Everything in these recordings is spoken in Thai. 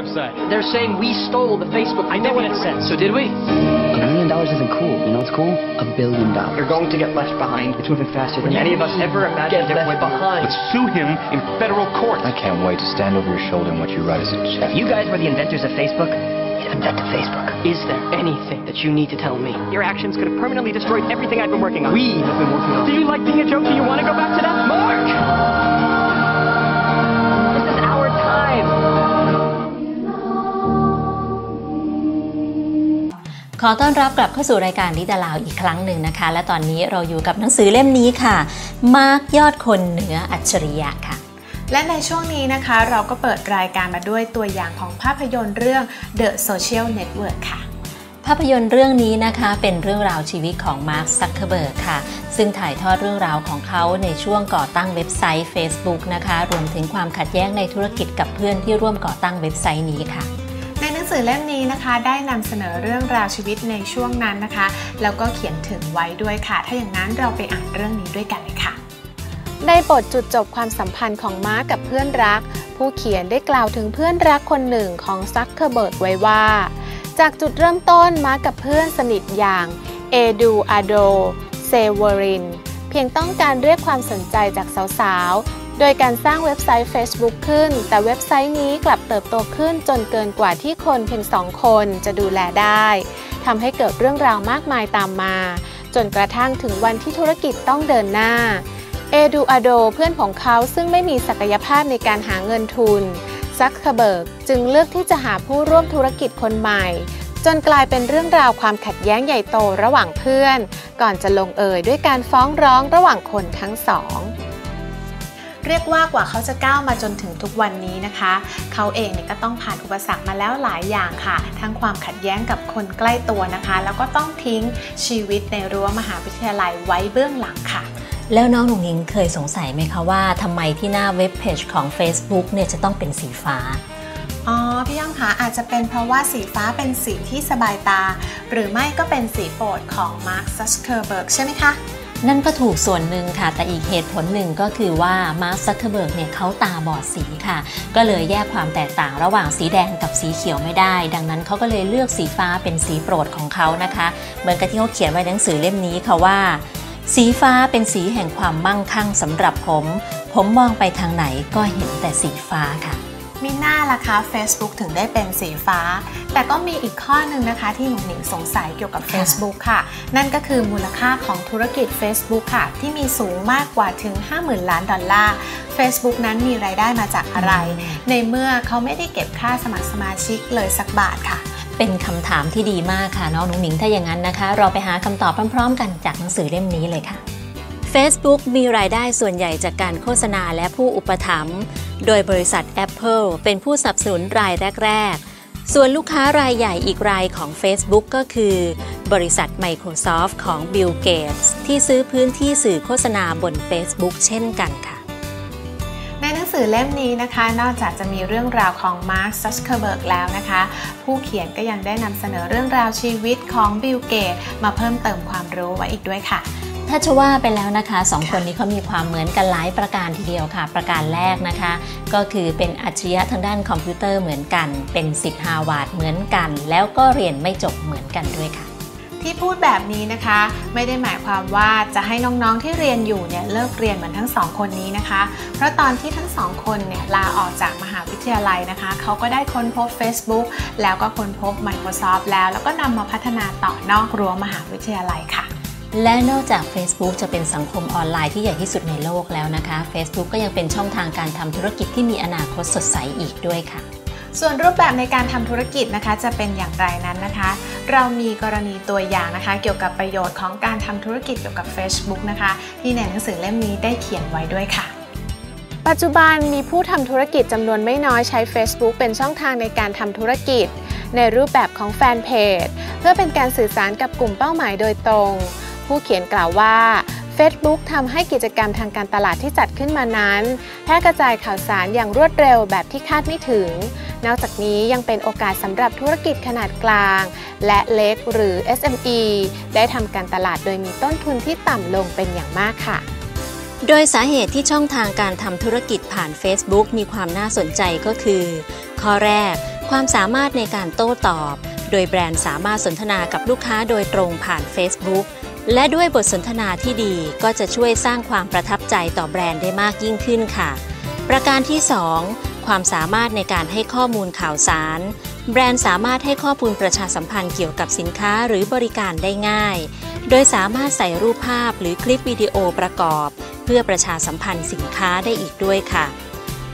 website. They're saying we stole the Facebook. I know what it says. So did we? A million dollars isn't cool. You know what's cool? A billion dollars. You're going to get left behind. It's moving faster than any of us ever imagined Get it left would. behind. Let's sue him in federal court. I can't wait to stand over your shoulder and watch you write us a check. If you guys were the inventors of Facebook, you'd invented Facebook. Is there anything that you need to tell me? Your actions could have permanently destroyed everything I've been working on. We have been working on. Do you like being a joke? Do you want to go back to that? Mark! ขอต้อนรับกลับเข้าสู่รายการลิดาลาวอีกครั้งหนึ่งนะคะ และตอนนี้เราอยู่กับหนังสือเล่มนี้ค่ะ มาร์กยอดคนเหนืออัจฉริยะค่ะ และในช่วงนี้นะคะ เราก็เปิดรายการมาด้วยตัวอย่างของภาพยนตร์เรื่อง The Social Network ค่ะ ภาพยนตร์เรื่องนี้นะคะเป็นเรื่องราวชีวิตของมาร์คซักเคเบิร์กค่ะ ซึ่งถ่ายทอดเรื่องราวของเขาในช่วงก่อตั้งเว็บไซต์ Facebook นะคะ รวมถึงความขัดแย้งในธุรกิจกับเพื่อนที่ร่วมก่อตั้งเว็บไซต์นี้ค่ะในหนัง สือเล่มนี้นะคะ ได้นำเสนอเรื่องราวชีวิตในช่วงนั้นนะคะ แล้วก็เขียนถึงไว้ด้วยค่ะ ถ้าอย่างนั้นเราไปอ่านเรื่องนี้ด้วยกันเลยค่ะ ในบทจุดจบความสัมพันธ์ของมาร์กกับเพื่อนรัก ผู้เขียนได้กล่าวถึงเพื่อนรักคนหนึ่งของซักเคอร์เบิร์กไว้ว่า จากจุดเริ่มต้นมาร์กกับเพื่อนสนิทอย่างเอดูอาโดเซเวรินเพียงต้องการเรียกความสนใจจากสาวๆ โดยการสร้างเว็บไซต์ Facebook ขึ้น แต่เว็บไซต์นี้กลับเติบโตขึ้นจนเกินกว่าที่คนเพียงสองคนจะดูแลได้ทำให้เกิดเรื่องราวมากมายตามมา จนกระทั่งถึงวันที่ธุรกิจต้องเดินหน้า เอดูอาโดเพื่อนของเขาซึ่งไม่มีศักยภาพในการหาเงินทุน ซักเคเบิร์กจึงเลือกที่จะหาผู้ร่วมธุรกิจคนใหม่ จนกลายเป็นเรื่องราวความขัดแย้งใหญ่โตระหว่างเพื่อน ก่อนจะลงเอยด้วยการฟ้องร้องระหว่างคนทั้งสอง เรียกว่ากว่าเขาจะก้าวมาจนถึงทุกวันนี้นะคะ เขาเองเนี่ยก็ต้องผ่านอุปสรรคมาแล้วหลายอย่างค่ะ ทั้งความขัดแย้งกับคนใกล้ตัวนะคะ แล้วก็ต้องทิ้งชีวิตในรั้วมหาวิทยาลัยไว้เบื้องหลังค่ะ แล้วน้องหนุ่งอิงเคยสงสัยไหมคะว่าทำไมที่หน้าเว็บเพจของ Facebook เนี่ยจะต้องเป็นสีฟ้าอ๋อพี่ย่องคะอาจจะเป็นเพราะว่าสีฟ้าเป็นสีที่สบายตา หรือไม่ก็เป็นสีโปรดของมาร์คซัสเคอร์เบิร์กใช่ไหมคะ นั่นก็ถูกส่วนหนึ่งค่ะ แต่อีกเหตุผลหนึ่งก็คือว่ามาร์คซักเคเบิร์กเนี่ยเขาตาบอดสีค่ะ ก็เลยแยกความแตกต่างระหว่างสีแดงกับสีเขียวไม่ได้ ดังนั้นเขาก็เลยเลือกสีฟ้าเป็นสีโปรดของเขานะคะ เหมือนกับที่เขาเขียนไว้ในหนังสือเล่มนี้ค่ะว่า สีฟ้าเป็นสีแห่งความมั่งคั่งสำหรับผม ผมมองไปทางไหนก็เห็นแต่สีฟ้าค่ะ มีหน้าล่ะคะ Facebook ถึงได้เป็นสีฟ้า แต่ก็มีอีกข้อหนึ่งนะคะที่หนุ่มหนิงสงสัยเกี่ยวกับ Facebook ค่ะ นั่นก็คือมูลค่าของธุรกิจ Facebook ค่ะ ที่มีสูงมากกว่าถึง 50,000 ล้านดอลลาร์ Facebook นั้นมีรายได้มาจากอะไร ในเมื่อเขาไม่ได้เก็บค่าสมัครสมาชิกเลยสักบาทค่ะเป็นคำถามที่ดีมากค่ะน้องหนุ่งหนิงถ้าอย่างนั้นนะคะ เราไปหาคำตอบพร้อม ๆ กันจากหนังสือเล่มนี้เลยค่ะ Facebook มีรายได้ส่วนใหญ่จากการโฆษณาและผู้อุปถัมภ์ โดยบริษัท Apple เป็นผู้สนับสนุนรายแรก ๆ ส่วนลูกค้ารายใหญ่อีกรายของ Facebook ก็คือ บริษัท Microsoft ของ Bill Gates ที่ซื้อพื้นที่สื่อโฆษณาบน Facebook เช่นกันค่ะในหนังสือเล่มนี้นะคะ นอกจากจะมีเรื่องราวของมาร์คซัสเคอร์เบิร์กแล้วนะคะ ผู้เขียนก็ยังได้นำเสนอเรื่องราวชีวิตของบิลเกตมาเพิ่มเติมความรู้ไว้อีกด้วยค่ะ ถ้าจะว่าไปแล้วนะคะสองคนนี้เขามีความเหมือนกันหลายประการทีเดียวค่ะ ประการแรกนะคะ ก็คือเป็นอัจฉริยะทางด้านคอมพิวเตอร์เหมือนกัน เป็นสิทธิ์ฮาวาดเหมือนกัน แล้วก็เรียนไม่จบเหมือนกันด้วยค่ะที่พูดแบบนี้นะคะ ไม่ได้หมายความว่าจะให้น้องๆที่เรียนอยู่เนี่ยเลิกเรียนเหมือนทั้งสองคนนี้นะคะ เพราะตอนที่ทั้งสองคนเนี่ยลาออกจากมหาวิทยาลัยนะคะ เขาก็ได้ค้นพบ Facebook แล้วก็ค้นพบ Microsoft แล้ว แล้วก็นำมาพัฒนาต่อนอกรั้วมหาวิทยาลัยค่ะ และนอกจาก Facebook จะเป็นสังคมออนไลน์ที่ใหญ่ที่สุดในโลกแล้วนะคะ Facebook ก็ยังเป็นช่องทางการทำธุรกิจที่มีอนาคตสดใสอีกด้วยค่ะ ส่วนรูปแบบในการทำธุรกิจนะคะจะเป็นอย่างไรนั้นนะคะ เรามีกรณีตัวอย่างนะคะ เกี่ยวกับประโยชน์ของการทำธุรกิจเกี่ยวกับ Facebook นะคะ ที่ในหนังสือเล่มนี้ได้เขียนไว้ด้วยค่ะปัจจุบันมีผู้ทำธุรกิจจำนวนไม่น้อยใช้ Facebook เป็นช่องทางในการทำธุรกิจ ในรูปแบบของแฟนเพจ เพื่อเป็นการสื่อสารกับกลุ่มเป้าหมายโดยตรง ผู้เขียนกล่าวว่า Facebook ทำให้กิจกรรมทางการตลาดที่จัดขึ้นมานั้น แพร่กระจายข่าวสารอย่างรวดเร็วแบบที่คาดไม่ถึง นอกจากนี้ยังเป็นโอกาสสำหรับธุรกิจขนาดกลาง และเล็กหรือ SME ได้ทำการตลาดโดยมีต้นทุนที่ต่ำลงเป็นอย่างมากค่ะโดยสาเหตุที่ช่องทางการทำธุรกิจผ่าน Facebook มีความน่าสนใจก็คือ ข้อแรก ความสามารถในการโต้ตอบ โดยแบรนด์สามารถสนทนากับลูกค้าโดยตรงผ่าน Facebook และด้วยบทสนทนาที่ดีก็จะช่วยสร้างความประทับใจต่อแบรนด์ได้มากยิ่งขึ้นค่ะ ประการที่ 2 ความสามารถในการให้ข้อมูลข่าวสาร แบรนด์สามารถให้ข้อมูลประชาสัมพันธ์เกี่ยวกับสินค้าหรือบริการได้ง่าย โดยสามารถใส่รูปภาพหรือคลิปวิดีโอประกอบ เพื่อประชาสัมพันธ์สินค้าได้อีกด้วยค่ะ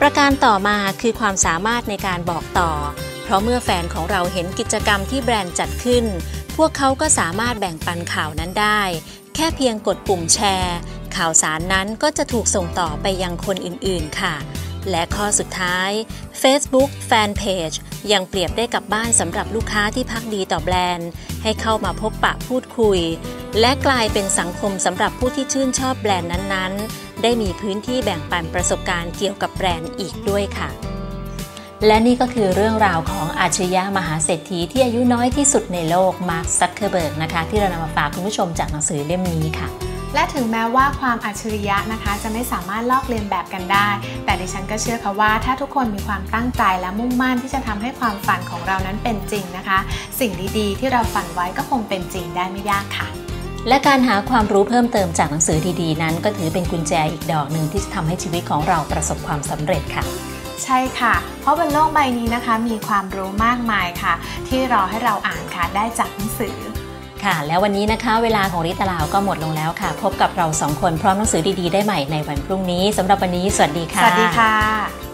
ประการต่อมาคือความสามารถในการบอกต่อ เพราะเมื่อแฟนของเราเห็นกิจกรรมที่แบรนด์จัดขึ้น พวกเขาก็สามารถแบ่งปันข่าวนั้นได้ แค่เพียงกดปุ่มแชร์ ข่าวสารนั้นก็จะถูกส่งต่อไปยังคนอื่นๆ ค่ะ และข้อสุดท้าย Facebook Fanpage ยังเปรียบได้กับบ้านสำหรับลูกค้าที่พักดีต่อแบรนด์ ให้เข้ามาพบปะพูดคุย และกลายเป็นสังคมสำหรับผู้ที่ชื่นชอบแบรนด์นั้นๆ ได้มีพื้นที่แบ่งปันประสบการณ์เกี่ยวกับแบรนด์อีกด้วยค่ะ และนี่ก็คือเรื่องราวของอาชญามหาเศรษฐีที่อายุน้อยที่สุดในโลกมาร์คซักเคอร์เบิร์กนะคะที่เรานำมาฝากคุณผู้ชมจากหนังสือเล่มนี้ค่ะ และถึงแม้ว่าความอัจฉริยะนะคะ จะไม่สามารถลอกเลียนแบบกันได้ แต่ดิฉันก็เชื่อค่ะว่า ถ้าทุกคนมีความตั้งใจและมุ่งมั่นที่จะทำให้ความฝันของเรานั้นเป็นจริงนะคะ สิ่งดีๆ ที่เราฝันไว้ก็คงเป็นจริงได้ไม่ยากค่ะและการหาความรู้เพิ่มเติมจากหนังสือดีๆ นั้น ก็ถือเป็นกุญแจอีกดอกหนึ่งที่จะทำให้ชีวิตของเราประสบความสำเร็จค่ะ ใช่ค่ะ เพราะบนโลกใบนี้นะคะ มีความรู้มากมายค่ะ ที่รอให้เราอ่านค่ะได้จากหนังสือค่ะ แล้ววันนี้นะคะเวลาของริตาลาวก็หมดลงแล้วค่ะ พบกับเราสองคนพร้อมหนังสือดีๆได้ใหม่ในวันพรุ่งนี้สำหรับวันนี้ สวัสดีค่ะ สวัสดีค่ะ